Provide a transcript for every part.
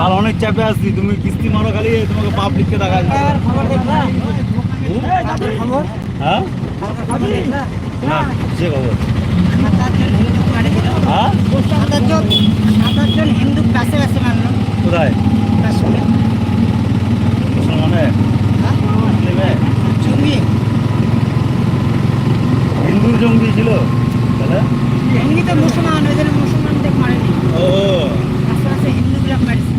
আর অনেক চাপে আসছি তুমি কিস্তি মারো খালি তোমাকে পাবলিককে দেখা হ্যাঁ? না। সে খবর। হ্যাঁ? কোথায়? মুসলমানে? হিন্দুর জঙ্গি ছিল? তাহলে এমনি তো মুসলমান ওই জন্য মুসলমানদের মারেনি ও। আস্তে আস্তে হিন্দুগুলো মারছে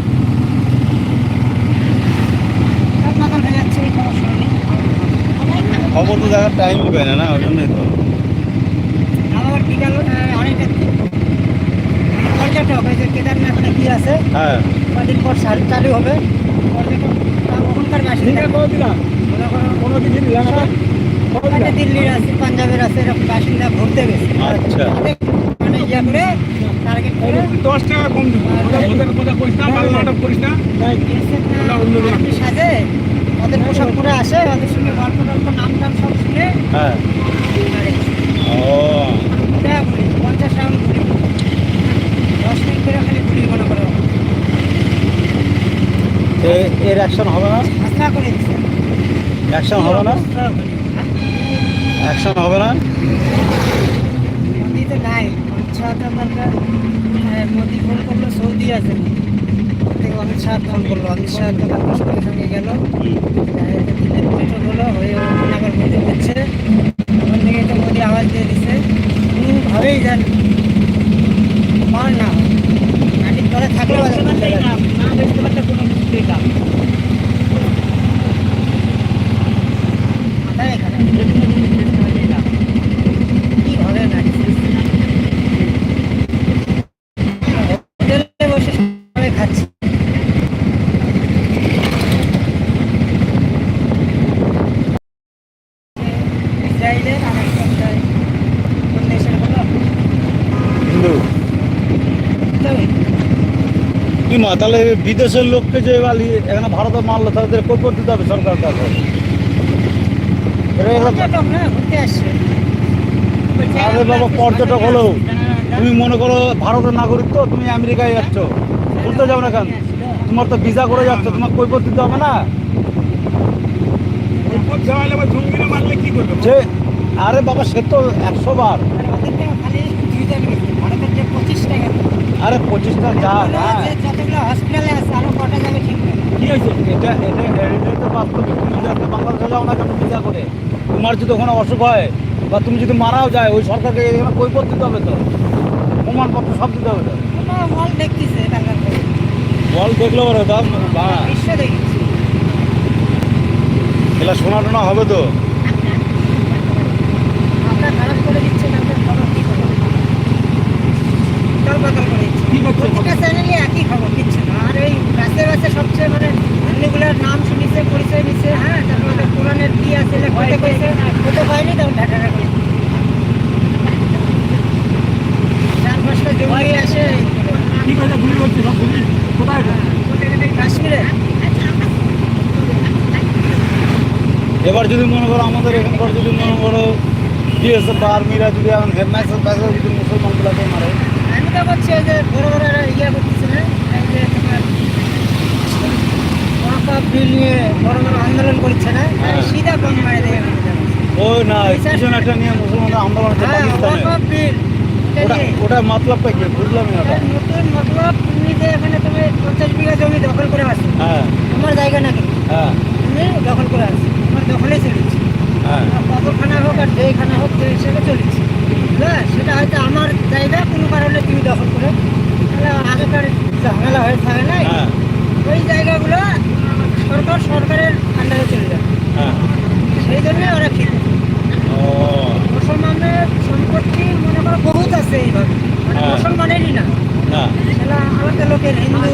হয়ে যাচ্ছে খবর তো দেখার টাইম পায় না না? ওই জন্যই তো। আবার কি গেল অনেকটা পর্যটক ওই যে কেদারনাথ কি আছে। হ্যাঁ। কদিন পর চালু হবে। পর্যটক ওখানকার বাসিন্দা হয়তো দিল্লির আছে পাঞ্জাবের আছে এরকম বাসিন্দা ঘুরতে গেছে। আচ্ছা। মানে ইয়া করে টার্গেট করে দশ টাকা কম দিব। ওদের কথা না ভালো নাটক করিস না। গেছে সাজে ওদের পোশাক পরে আসে ওদের সঙ্গে গল্প টল্প নাম টাম সব শুনে হ্যাঁ। ও। পঞ্চাশ রাউন্ড দশ মিনিট করে খালি গুলি মনে করো। এ- এর অ্যাকশন হবে না? করে দিচ্ছে অ্যাকশন হবে না? অ্যাকশন হবে না। মোদিতে নাই। অমিত শাহ তো মোদি ফোন করল সৌদি আছে। থেকে অমিত শাহ ফোন করল। অমিত শাহ তো সঙ্গে গেল। দিল্লির হলো হয়ে আবার বৈঠক হচ্ছে। ওখান থেকে তো মোদি আওয়াজ দিয়ে দিচ্ছে কোনোভাবেই যেন পার না। হয়। মাটির তলে থাকলেও মাথায় এখানে কি হবে না হোটেলে বসে সবাই খাচ্ছে ইসরায়েলের আর একটা কোথায়? কোন দেশের হলো? হিন্দু তো কি মা তাহলে বিদেশের লোককে যে বালি এখানে ভারতে মারলো তাদের কই করতে হবে সরকার কাছে পর্যটক না আরে বাবা পর্যটক হলেও তুমি মনে করো ভারতের নাগরিক তো তুমি আমেরিকায় যাচ্ছ। ঘুরতে যাও না কেন? তোমার তো ভিসা করে যাচ্ছ তোমার কই করতে হবে না? আরে বাবা সে তো একশো বার। পঁচিশ টাকা আরে পঁচিশটা যা বলল যে যতগুলো হসপিটালে আছে আরও কটা যাবে ঠিক কি হয়েছে? এটা তো বাস্তব। তুমি যাতে বাংলাদেশে যাও না কেন? ভিসা করে। তোমার যদি ওখানে অসুখ হয় বা তুমি যদি মারাও যায় ওই সরকারকে এখানে কই করতে দিতে হবে তো? প্রমাণপত্র সব দিতে হবে তো? দেখতেছে বল দেখল বলো দাম বা বিশ্ব শোনা টোনা হবে তো আমরা খারাপ করে দিচ্ছে তাদের খবর কি খবর দল বদল করে দিচ্ছে কি করছে প্রতিটা চ্যানেলে একই খবর কিচ্ছু না আর ওই গাছে গাছে সবচেয়ে মানে হিন্দুগুলোর নাম শুনিছে পরিচয় নিছে হ্যাঁ তারপর ওদের কি আছে হতে কইছে। হতে পায়নি তখন ঢাকা করে চার পাঁচটা জঙ্গি আসে। কি কথা গুলি করছে সব কোথায় কাশ্মীরে। এবার যদি মনে করো আমাদের এখানকার যদি মনে করো বিএসএফ বা আর্মিরা যদি এখন ঘেরনাইছে তাহলে যদি মুসলমানগুলোকে মারে। আমি তো বলছি ওই যে বড় বড় ইয়ে করতেছে না নিয়ে বড় বড় আন্দোলন করছে না হ্যাঁ। সিধা বন্ধ মারে ওই না কিছু একটা নিয়ে মুসলমানরা আন্দোলন হচ্ছে হ্যাঁ পাকিস্তানে ওটা ওটা মতলবটা কি? বুঝলাম না ওটা। নতুন মতলব তুমি যে এখানে তুমি পঞ্চাশ বিঘা জমি দখল করে আসছো। হ্যাঁ। তোমার জায়গা নাকি হ্যাঁ। তুমি দখল করে আসছো। তোমার দখলে চলেছে হ্যাঁ। কতখানা হোক আর যেইখানা হোক যে হিসেবে চলেছে হ্যাঁ সেটা হয়তো আমার জায়গা কোনো কারণে তুমি দখল করে। তাহলে আগেকার ঝামেলা হয়ে থাকে হ্যাঁ। ওই জায়গাগুলো সরকার সরকারের আন্ডারে চলে যাবে হ্যাঁ। সেই জন্য ওরা ঠিক। ও। মুসলমানের সম্পত্তি মনে করো বহুত আছে এইভাবে। মানে হ্যাঁ। মুসলমানেরই না। সেটা আলাদা লোকের হিন্দু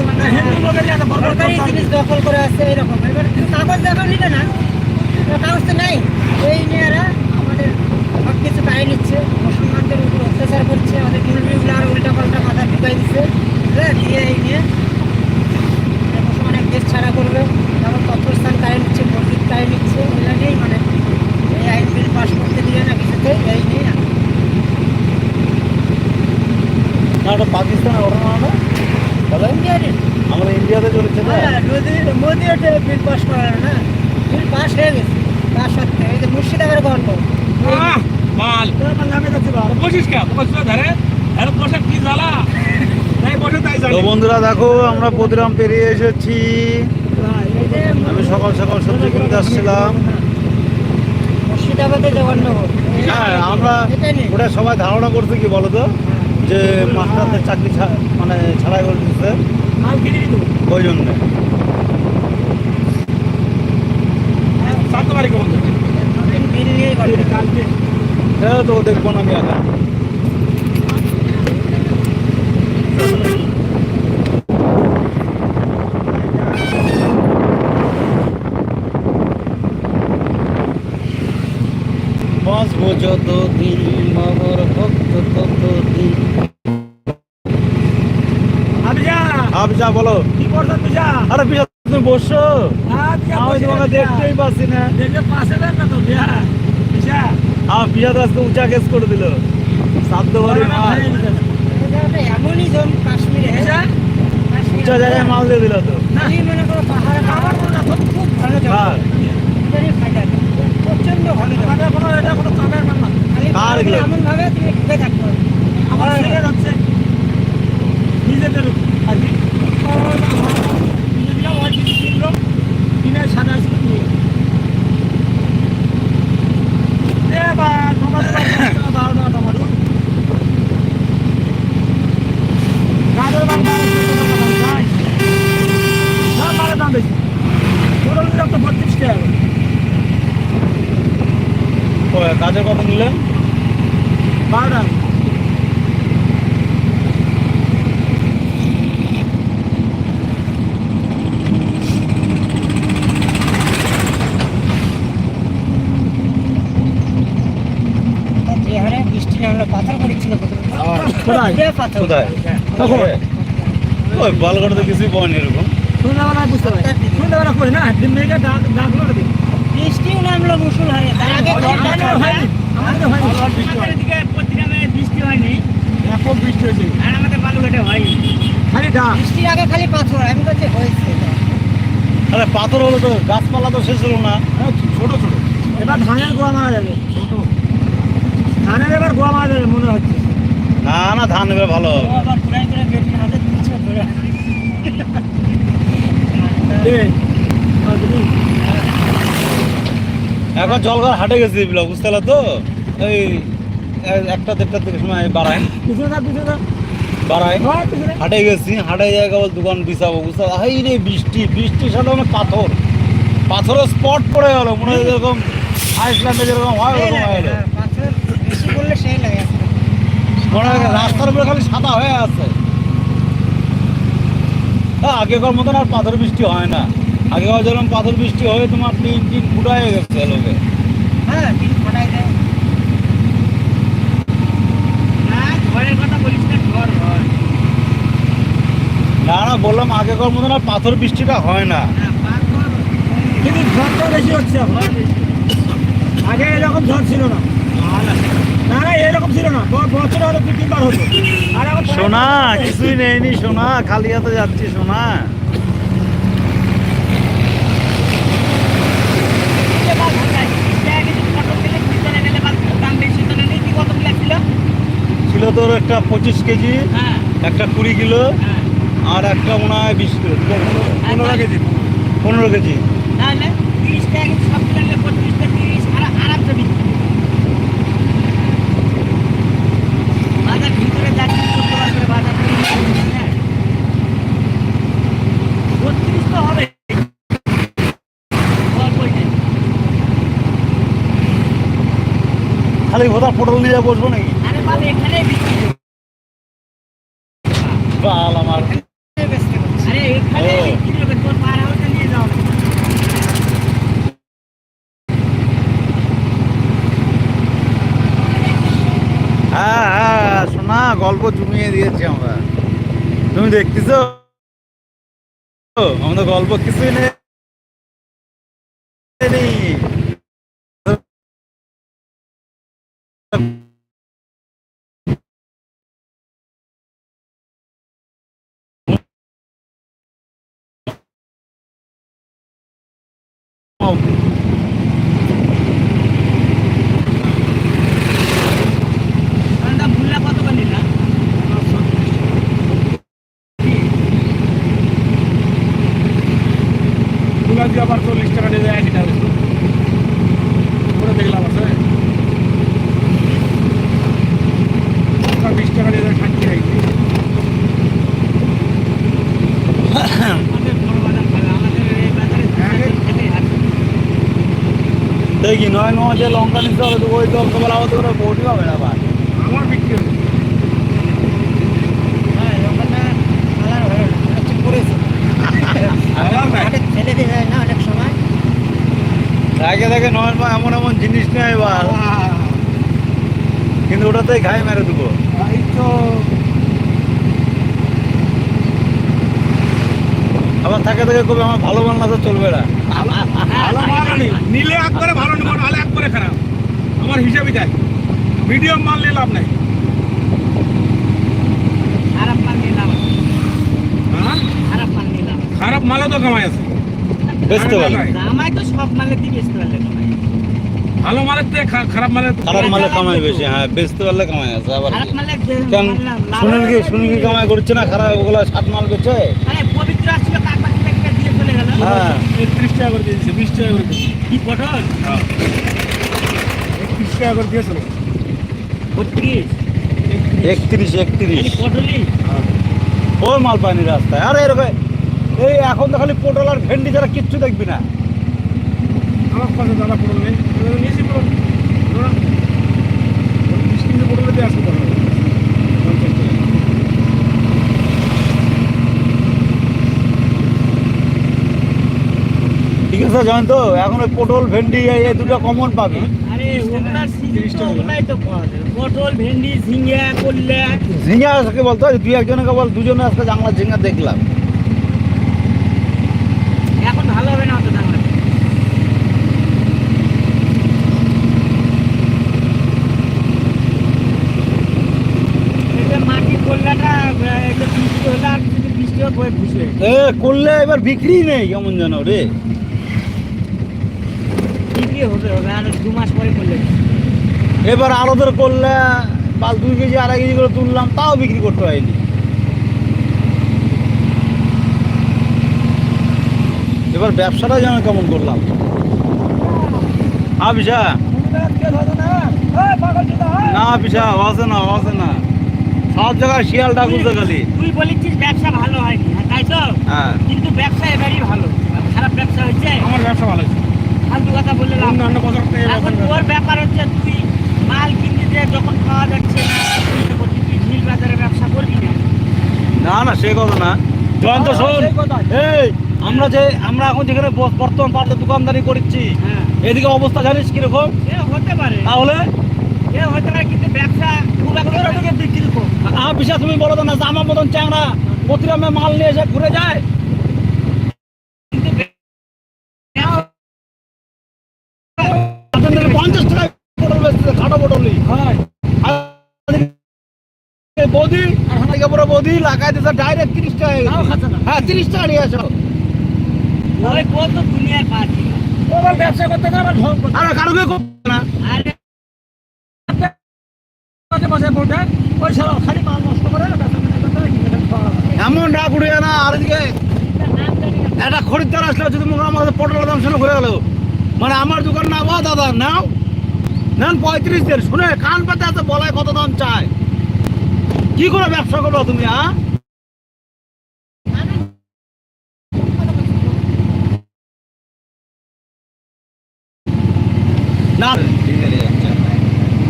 বড় সরকারি জিনিস দখল করে আছে এরকম। এবার কাগজ দখল নিবে না। কাগজ তো নাই। এই নিয়ে এরা আমাদের সব কিছু পাই নিচ্ছে। মুসলমানদের উপর অত্যাচার করছে। আমাদের মুরগিগুলো আর উল্টা পাল্টা মাথা ঢুকাই দিচ্ছে। হ্যাঁ দিয়ে এই নিয়ে দেশ ছাড়া করবে। তারপর তত্ত্বস্থান কায়ে নিচ্ছে মসজিদ কায়ে নিচ্ছে এগুলো নিয়েই মানে এই আইন বিল পাস করতে দিলে না কিছুতে এই নিয়ে না ওটা পাকিস্তানের ঘটনা না। আমরা ইন্ডিয়াতে চলেছে না। হ্যাঁ মোদি মোদি ওটা বিল পাস করালো না। বিল পাস হয়ে গেছে। তা সত্ত্বেও এই যে মুর্শিদাবাদের গল্প মাল। বসিস কে বসে ধরে আরে বসে কি জ্বালা? তো বন্ধুরা দেখো আমরা প্রতিরাম পেরিয়ে এসেছি। আমি সকাল সকাল সবজি কিনতে আসছিলাম। হ্যাঁ আমরা ওটা সবাই ধারণা করছে কি বলো তো যে মাস্টারদের চাকরি মানে ছাড়াই করে দিচ্ছে। ওই জন্যে। কালকে হ্যাঁ তো দেখব না আমি একা বাঁচবো যত দিন মামার ভক্ত তত দিন আমি যা আপ যা বলো। কি করছ তুই আরে পিছা তুমি বসছো আজ যা আমি তোমাকে দেখতেই পাচ্ছি না। দেখে পাশে দেন না তো যা যা আমার পিছা তো আজকে উঁচা কেস করে দিল। সাধ্য বাড়ি মাল এমনই জন কাশ্মীরে। উঁচা জায়গায় মাল দিয়ে দিল তো। খালি মনে করো পাহাড়ে আমার না খুব খুব জঙ্গল আমাদের কোনো এটা কোনো চাপের ব্যাপার না। এমন ভাবে তুমি থাকতে হবে। আমার ছেলে হচ্ছে নিজেদের আর কি? নিজেরা কিছু কিনলো কিনে সাদা নিয়ে এ বা টমাটো সব মালের দাম কোথায়? কখন? ওই বালগড়াতে কিছুই পাওয়ানি এরকম। সন্ধ্যাবেলায় বুঝতে পারি সন্ধ্যাবেলা কই না দিন ডাকলো দিন। বৃষ্টিও নামলো মুসুল হারে তার আগে আমাদের হয়নি। আমাদের হয়নি বৃষ্টি হয়নি। এখন বৃষ্টি হয়েছে। আর আমাদের বালুঘাটে হয়নি। খালি বৃষ্টির আগে খালি পাথর আমি বলছি হয়েছে। আরে পাথর হলো তো গাছপালা তো শেষ হলো না। হ্যাঁ, ছোট ছোট। এবার ধানের গোয়া মারা যাবে। ছোট। ধানের এবার গোয়া মারা যাবে মনে হচ্ছে। না না ধান এবার ভালো হবে। আবার হাতে ধরে? এখন জলঘর হাটে গেছি বিলা বুঝতে তো? এই একটা দেড়টার থেকে সময় বাড়ায়। বাড়ায়। হয় হাটে গেছি হাটে জায়গা বল দোকান বিছাবো বুঝতে হাই রে বৃষ্টি বৃষ্টির সাথে মানে পাথর। পাথরের স্পট পড়ে গেল মনে হয় যেরকম আইসল্যান্ডে যেরকম হয় ওরকম হয়ে গেল। মনে হয় রাস্তার উপরে খালি সাদা হয়ে আছে। আগেকার মতন আর পাথর বৃষ্টি হয় না। আগেকার যেরকম পাথর বৃষ্টি হয়ে তোমার টিন টিন ফুটায় গেছে লোকে। হ্যাঁ টিন দেয়। না না বললাম আগেকার মতন আর পাথর বৃষ্টিটা হয় না। হ্যাঁ কিন্তু ঝড়টা বেশি হচ্ছে আগে এরকম ঝড় ছিল না। না না এরকম ছিল না। বছরে হলো দু তিনবার হতো। আর সোনা কিছুই নেইনি সোনা খালি হাতে যাচ্ছি সোনা। ছিল তোর একটা পঁচিশ কেজি একটা কুড়ি কিলো আর একটা মনে হয় বিশ কিলো। পনেরো কেজি। পনেরো কেজি। হবে। খালি ভোতা পটল নিয়ে বসবো নাকি? বাল আমার। আরে এখানে বিক্রি হবে তোর পাড়া হতে নিয়ে যাও। হ্যাঁ হ্যাঁ সোনা গল্প জমিয়ে দিয়েছি আমরা। তুমি দেখতেছো? আমাদের গল্প কিছুই নেই। অবধি নয় নয় যে লঙ্কা নিতে হবে তো ওই দশ বেলা আমাদের করে বৌটি হবে না আবার আমার বিক্রি হ্যাঁ হয়ে সময়। দেখে দেখে নয় নয় এমন এমন জিনিস নেই এবার। কিন্তু ওটাতেই খাই মেরে দেবো। এই তো আবার থাকে থেকে কবে আমার ভালো মাল না তো চলবে না। ভালো মাল নিলে একবারে ভালো নেব নাহলে একবারে খারাপ। আমার হিসাবই তাই। মিডিয়াম মাল নিয়ে লাভ নাই। খারাপ মাল নিলাম হ্যাঁ? খারাপ মাল নিলাম খারাপ মালও তো কামাই আছে। বেচতে। তো সব মালের দিকে বেচতে পারলে কামাই। ভালো মালের থেকে খারাপ মালের খারাপ মালে কামাই বেশি হ্যাঁ বেচতে পারলে কামাই আছে আবার খারাপ কি? কেন? শুনেন কি হবে। শুনেন কি কামাই করছে না খারাপ ওগুলো সাত মাল বেচে? আরে পবিত্র আসছিল কাকবা থেকে দিয়ে চলে গেল হ্যাঁ। একত্রিশ টাকা করে দিয়েছে বিশ টাকা করে দিয়েছে। কি পটল? হ্যাঁ। একত্রিশ টাকা করে দিয়েছিল বত্রিশ। একত্রিশ একত্রিশ। পটলই। ওই মাল পায়নি রাস্তায়। আরে এরকম এই এখন তো খালি পটল আর ভেন্ডি ছাড়া কিচ্ছু দেখবি না। আমার কাছে দাদা পড়ল নেই। নিয়েছি পড়লে দিয়ে আসতে পারবে পঞ্চাশ টাকা। আছে জানেন তো এখন ওই পটল ভেন্ডি এই দুটো কমন পাবি। ঝিঙ্গা আজকে বলতো দুই একজনকে বল দুজনে আজকে জাংলা ঝিঙ্গা দেখলাম। এখন ভালো হবে না করলে এবার বিক্রি নেই কেমন যেন রে। বিক্রি হবে হবে। আর দু মাস পরে করলে এবার আলাদের করলে পাঁচ দুই কেজি আড়াই কেজি করে তুললাম তাও বিক্রি করতে হয়নি এবার ব্যবসাটা যেন কেমন করলাম। হ্যাঁ বিশা না বিশা আছে না আছে না। সব জায়গায় শিয়াল ডাকুছে খালি। তুই বলেছিস ব্যবসা ভালো হয়নি। হ্যাঁ, তাই তো? হ্যাঁ। কিন্তু ব্যবসা এবারই ভালো। খারাপ ব্যবসা হচ্ছে আমার ব্যবসা ভালো আছে ফালতু কথা বললে অন্যান্য বছর এখন তোর ব্যাপার। হচ্ছে তুই মাল কিনতে যে যখন খাওয়া যাচ্ছে না তুই ঝিল বাজারে ব্যবসা করবি না। না না সে কথা না। জয়ন্ত শোন। এই আমরা যে আমরা এখন যেখানে ব- বর্তমান পাল্টে দোকানদারি করছি হ্যাঁ। এদিকে অবস্থা জানিস কীরকম? হতে পারে। তাহলে? হতে পারে কিন্তু ব্যবসা খুব একটা বিক্রি কম আহ বিশা তুমি বলো না যে আমার মতন চ্যাংরা প্রতিরামে মাল নিয়ে এসে ঘুরে যায়? পটলই আর এই বৌদি আর হাতে পরে বৌদি লাগাই ডাইরেক্ট তিরিশ টাকা তাও না। হ্যাঁ তিরিশ টাকা নিয়ে আসো। ওই কত দুনিয়ার ব্যবসা করতে গেলে আবার ঢং করতে আর কারোকে না। আরে। মাঝে মাঝে ওই সারা খালি মাল নষ্ট করে। এমন উঠে না আর এদিকে না একটা খরিদ্দার আসলে যদি পটলের দাম শুনে ঘুরে গেল। মানে আমার দোকান না বা দাদা নাও। নেন পঁয়ত্রিশ দিন। শুনে কান পাতে আছে, বলায় কত দাম চায়? কি করে ব্যবসা করব তুমি হ্যাঁ না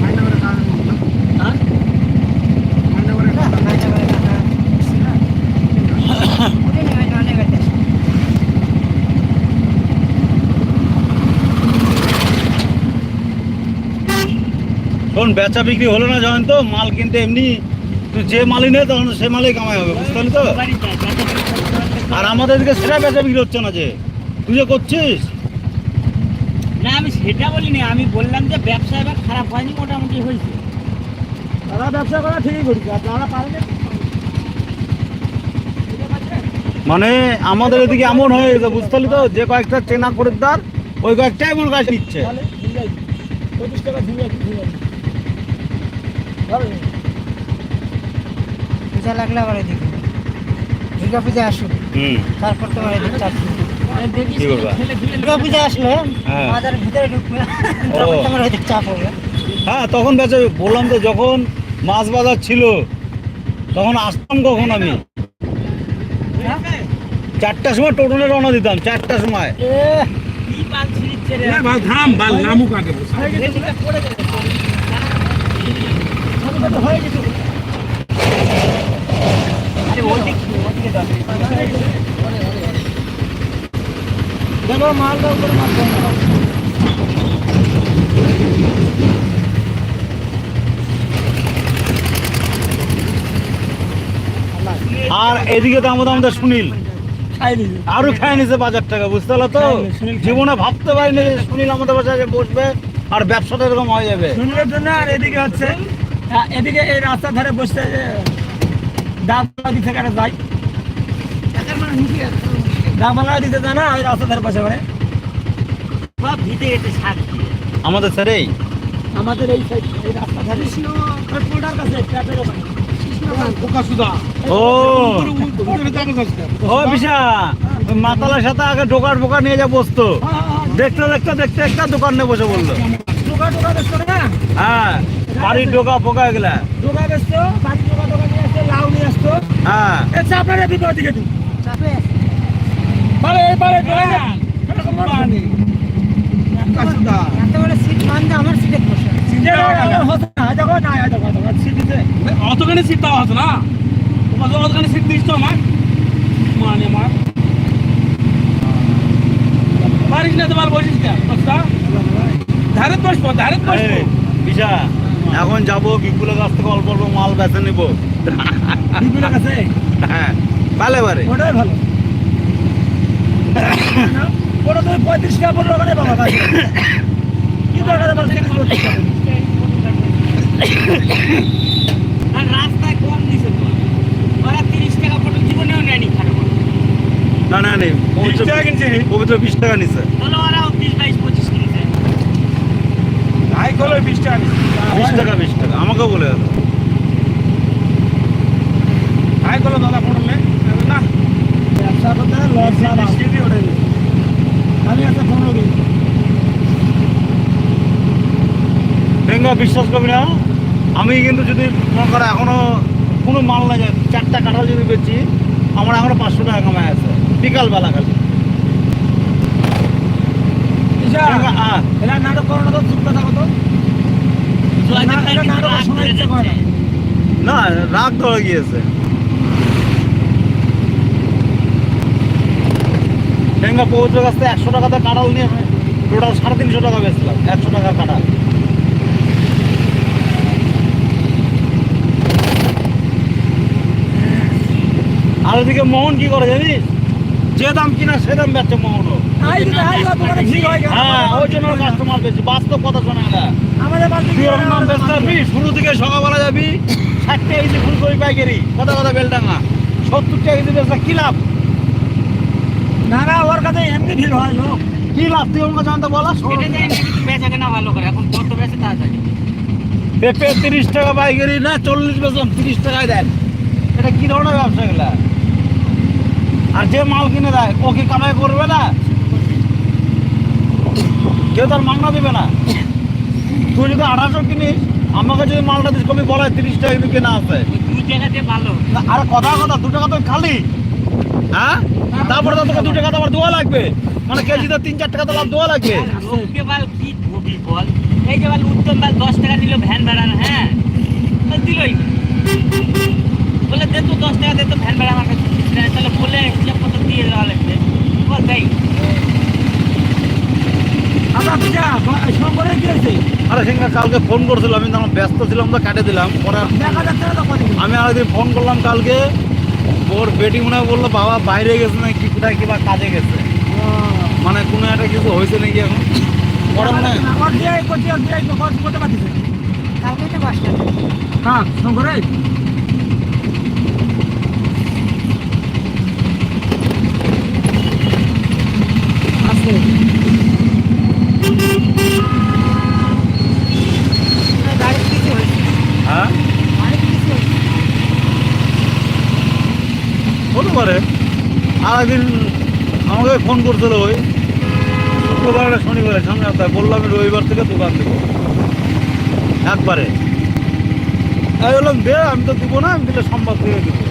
মাইনে করে খাওয়া হয় না। হ্যাঁ? মাইনে করে খাওয়া হয় না। মাইনে করে টাকা দিচ্ছি না। ওটাই নিয়ে হয়তো অনেক হয়তো। শোন বেচা বিক্রি হলো না জানেন তো মাল কিনতে এমনি তুই যে মালই নেই তখন সে মালই কামাই হবে বুঝতে পারলি তো? আর আমাদের এদিকে সেটা বেচা বিক্রি হচ্ছে না যে। তুই যে করছিস? না আমি সেটা বলিনি আমি বললাম যে ব্যবসা এবার খারাপ হয়নি মোটামুটি হয়েছে। তারা ব্যবসা করা ঠিকই করছে আর যারা পারে মানে আমাদের এদিকে এমন হয়ে গেছে বুঝতে পারলি তো? যে কয়েকটা চেনা খরিদ্দার ওই কয়েকটাই মনে কাজ নিচ্ছে তাহলে টাকা ঝিঙ্গাই ঝিঙ্গাই ভালো নেই। পূজা লাগলে আবার এদিকে। দুর্গা পূজা আসুক। হুম। তারপর তোমার এদিকে দুর্গা পূজা আসলে হ্যাঁ। ভিতরে ঢুকবে। তখন তোমার ওইদিকে চাপ হবে। হ্যাঁ তখন বেঁচে বললাম তো যখন মাছ বাজার ছিল তখন আসতাম কখন আমি? চারটার সময় টোটনে রওনা দিতাম চারটার সময়। এ। বাল নামুক আগে। দাও। আর এদিকে তো আমাদের আমাদের সুনীল। আরও খাই নিছে বাজার টাকা বুঝতে পারল তো? সুনীল জীবনে ভাবতে পারিনি সুনীল আমাদের বাসায় বসবে আর ব্যবসাটা এরকম হয়ে যাবে। সুন্দরের জন্য আর এদিকে হচ্ছে আ, এদিকে এই রাস্তার ধারে বসতে যে ডাকবাংলা দিতে ডাকবাংলা দিতে যায় না ওই রাস্তার ধারে বসে মানে আমাদের আমাদের এই সাইড এই রাস্তা ধারে। কাছে মাতালার সাথে আগে ঢোকার ফোকা নিয়ে যা বসতো। হ্যাঁ, হ্যাঁ, দেখতে দেখতে দেখতে একটা দোকান নিয়ে বসে বলল। হ্যাঁ। বাড়ির ঢোকা ফোকা এগুলা। টোকা বেচতো বাড়ি টোকা টোকা নিয়ে আসতো লাউ নিয়ে আসতো। হ্যাঁ। এদিকে ওদিকে তুই। চাপে। পারে পারে চলে যা পানি। সিট বান্ধে আমার সিটে বসে। সিজে হতো না। দেখো না দেখো দেখো অতখানি সিট দেওয়া হতো না? অতখানি সিট দিস তো আমার মানে আমার। পারিস না তোমার বসিস ধারে বসবো ধারে বসবো এই, বিশা। এখন যাব বিপুলের কাছ থেকে অল্প অল্প মাল বেছে নিবো। বিপুলের কাছে? হ্যাঁ বালে বারে ওটাই ভালো। ওটা তুমি পঁয়ত্রিশ টাকা পনেরো ওখানে পাবা ভাই কি দরকার আমার থেকে রাস্তায় কম দিছে তো ওরা তিরিশ টাকা পর্যন্ত জীবনেও নেয়নি না না নেই পবিত্র টাকা কিনছি। পবিত্র বিশ টাকা নিছে। তাহলে বিশ বাইশ বিশ টাকা বিশ টাকা বিশ টাকা। আমাকেও বলে দাদা পড়লে না। ব্যবসা করতে লস লাভ কেজি ওটাই আমি একটা পনেরো দিন বেঙ্গা বিশ্বাস করবি না? আমি কিন্তু যদি মনে করো এখনও কোনো মাল না যায় চারটা কাঁঠাল যদি বেচি আমার এখনও পাঁচশো টাকা কামাই আছে। বিকালবেলা খালি। নাটক করো না তো চুপ কথা কত জয়দেব না, রাগ ধরে গিয়েছে। বেঙ্গা পবিত্র কাছ থেকে একশো টাকাতে কাঁঠাল নিয়ে টোটাল সাড়ে তিনশো টাকা বেচলাম একশো টাকার কাঁঠাল। আর ওদিকে মোহন কি করে জানিস? যে দাম কিনা সে দাম বেচছে মোহনও। হয়? হ্যাঁ শুরু থেকে সকালবেলা যাবি ষাট টাকা কেজি ফুলকপি পাইকারি কথা কথা বেলডাঙ্গা সত্তর টাকা কেজি বেচা কি লাভ? না না ওর কাছে এমনি ভিড় হয় লোক কি লাভ? তুই আমাকে জানতে বলা বেচা কেনা ভালো করে এখন কত বেচে তা জানি। পেঁপে তিরিশ টাকা পাইকারি না চল্লিশ বেচলাম তিরিশ টাকায় দেন। এটা কি ধরনের ব্যবসা গুলা আর যে মাল কিনে দেয় ও কি কামাই করবে না? কেউ তার মাংনা দেবে না। তুই যদি আঠারোশো কিনিস আমাকে যদি মালটা দিস কবি বলে তিরিশ টাকা কিন্তু কেনা আছে। দুই টাকাতে ভালো। না, আরে কথা কথা দু টাকা তো খালি। হ্যাঁ? তারপরে তো তোকে দু টাকা তো আবার দোয়া লাগবে। মানে কেজিতে তিন চার টাকা তো লাভ দোয়া লাগবে। লোককে বাল কি ধোবি বল? এই যে বাল উত্তম বাল দশ টাকা দিল ভ্যান ভাড়া হ্যাঁ? দিলই। বলে দে তো দশ টাকা দে তো ভ্যান ভাড়া আমার কাছে। তাহলে বলে হিসাব কত দিয়ে দেওয়া লাগবে। বল দেই আমরা পূজা শঙ্করে কি হয়েছে আরে সিংহা কালকে ফোন করছিল আমি তখন ব্যস্ত ছিলাম তো কাটে দিলাম। পরে দেখা যাচ্ছে না তো কদিন আমি আরেকদিন ফোন করলাম কালকে। ওর বেটি মনে হয় বলল বাবা বাইরে গেছে না কি কোথায় কিবা কাজে গেছে? মানে কোনো একটা কিছু হয়েছে নাকি এখন? পরে মনে হয় আমার দিয়ে করছি আর দিয়ে করতে পারতেছে কালকে তো বাসটা হ্যাঁ শঙ্করে আছে পারে আর একদিন আমাকে ফোন করছিল ওই শুক্রবার শনিবারে সামনে সপ্তাহে বললাম আমি রবিবার থেকে দোকান দেবো। একবারে। আমি বললাম দে আমি তো দেবো না আমি দিলে সোমবার থেকে দেবো।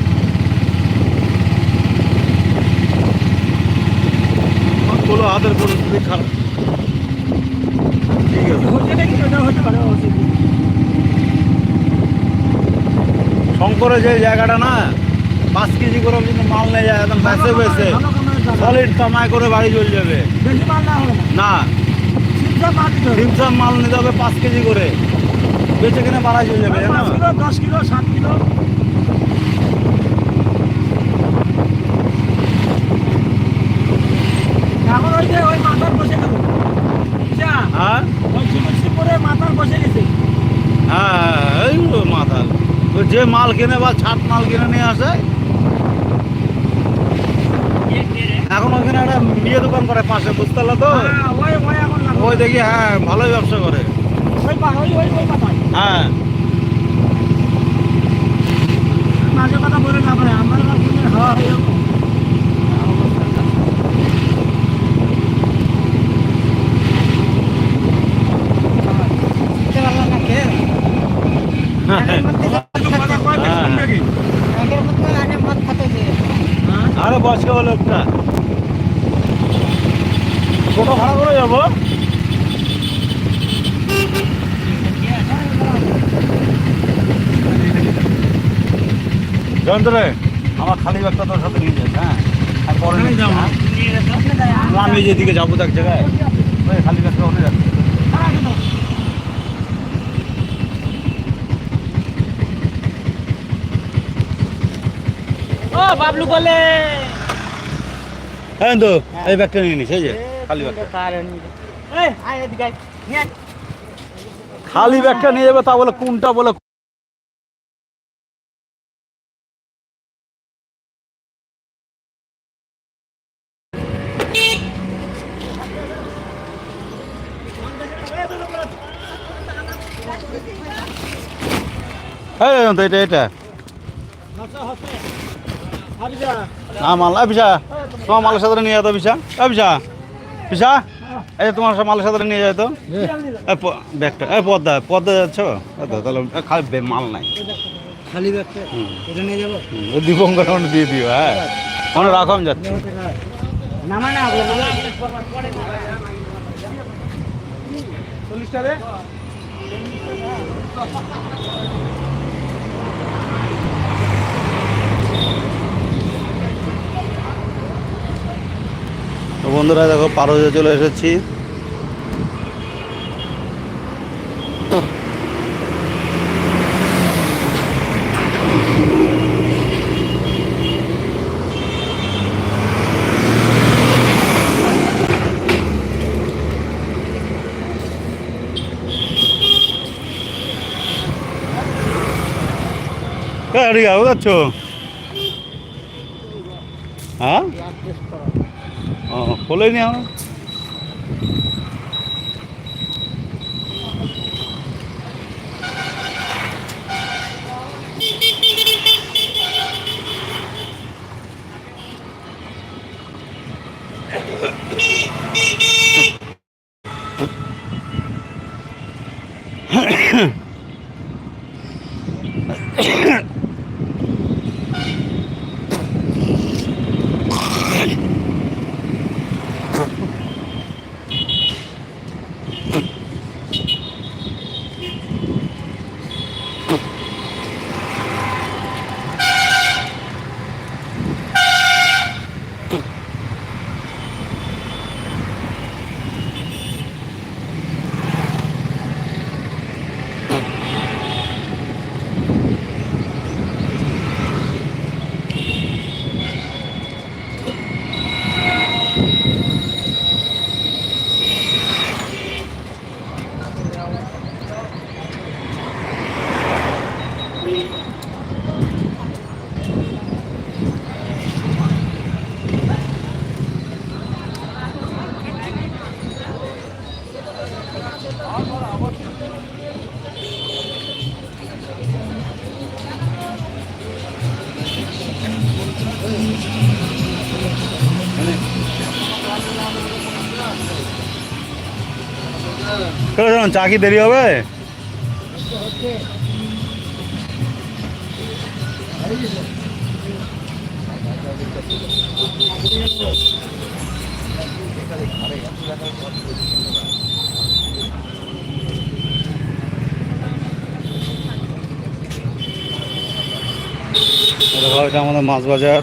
বলো হাতের পরিস্থিতি খারাপ ঠিক আছে। শঙ্করের যে জায়গাটা না পাঁচ কেজি করে যদি মাল নিয়ে যায় একদম বেসে ভালো সলিড কামাই করে বাড়ি চলে যাবে। না। সিমসা মাল নিতে হবে পাঁচ কেজি করে। বেঁচে কিনে বাড়াই চলে যাবে দশ কিলো সাত কিলো। এখন ওই যে ওই মাথার বসে গেল? হ্যাঁ? ওই চিকিৎসা করে মাথার বসে গেছে। হ্যাঁ মাথাল যে মাল কিনে বা ছাট মাল কিনে নিয়ে আসে এখন ওখানে একটা বিয়ে দোকান করে পাশে বুঝতে পারলে তো? হ্যাঁ, ওই দেখি হ্যাঁ ভালোই ব্যবসা করে। হ্যাঁ। মাঝে কথা বলে না আমার হওয়া হয়ে যাব বুঝতে পারলাম না কে আগের মধ্যে যে মদ খাচ্ছে, আগের মধ্যে আগে মদ খাতে যে আরে বসে হলো একটা। টোটো ভাড়া করে যাব। জয়ন্ত রে আমার খালি ব্যাগটা তোর সাথে নিয়ে যাস হ্যাঁ? আর পরে নিয়ে যাব। আমি যেদিকে যাব এক জায়গায়। খালি ব্যাগটা ওঠে যাচ্ছে ও বাবলু বলে। হ্যাঁ তো এই ব্যাগটা নিয়ে নিস এই যে খালি ব্যাগটা। খালি ব্যাগটা নিয়ে যাবে তা বলে কোনটা বলে এটা এটা। মাল পিসা তোমার মালের সাথে নিয়ে যেত পিসা এই পিসা পিসা এই তোমার সব মালের সাথে নিয়ে যেত এই প- ব্যাগটা এই পদ্মা পদ্মা যাচ্ছ? তাহলে খালি মাল নাই। খালি ব্যাগটা এটা নিয়ে যাব? দীপঙ্কর দিয়ে দিও হ্যাঁ। মনে রাখো আমি যাচ্ছি। নামা না নামা। বন্ধুরা দেখো পার হয়ে চলে এসেছি। যাচ্ছ? হ্যাঁ? खोले नहीं हम Ahem. কেন চা কি দেরি হবে? আমাদের মাছ বাজার।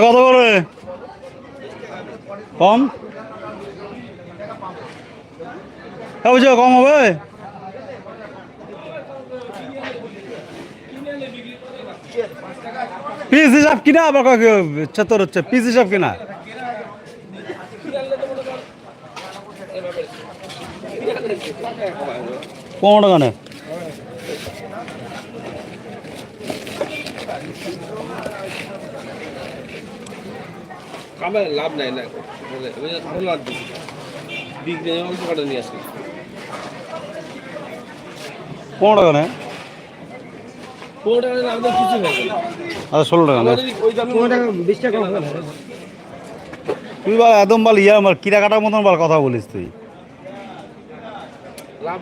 কত করে? কম? কম হবে? পিস হিসাব কিনা আবার ছাত্তর হচ্ছে পিস হিসাব কিনা? পনেরো টাকা লাভ নাই না। বলে ওই যে ভালো লাগবে বিগ নিয়ে অল্প কাটা নিয়ে আসি পনেরো টাকা নে পনেরো টাকা আমাদের কিছু হবে আচ্ছা ষোলো টাকা নে আমাদের ওই বিশ। টাকা তুই বা একদম বল ইয়া আমার কিরা কাটার মতন বল কথা বলিস তুই। লাভ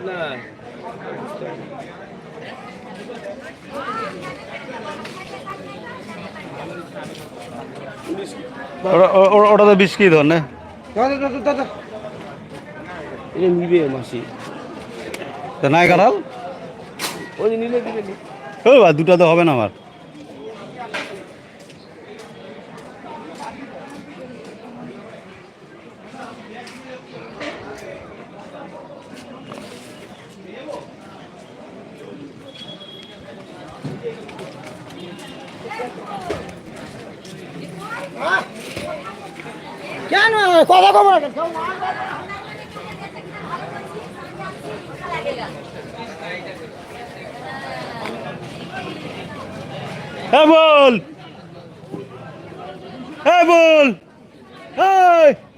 ওটা- তো বিশ কেজি ধর নে। নিবে মাসি। নাই কাটাল? ওই নিলে দিবে। ও বা দুটা তো হবে না আমার। কেন? কথা কব হ্যাঁ বল। হ্যাঁ বল। এই।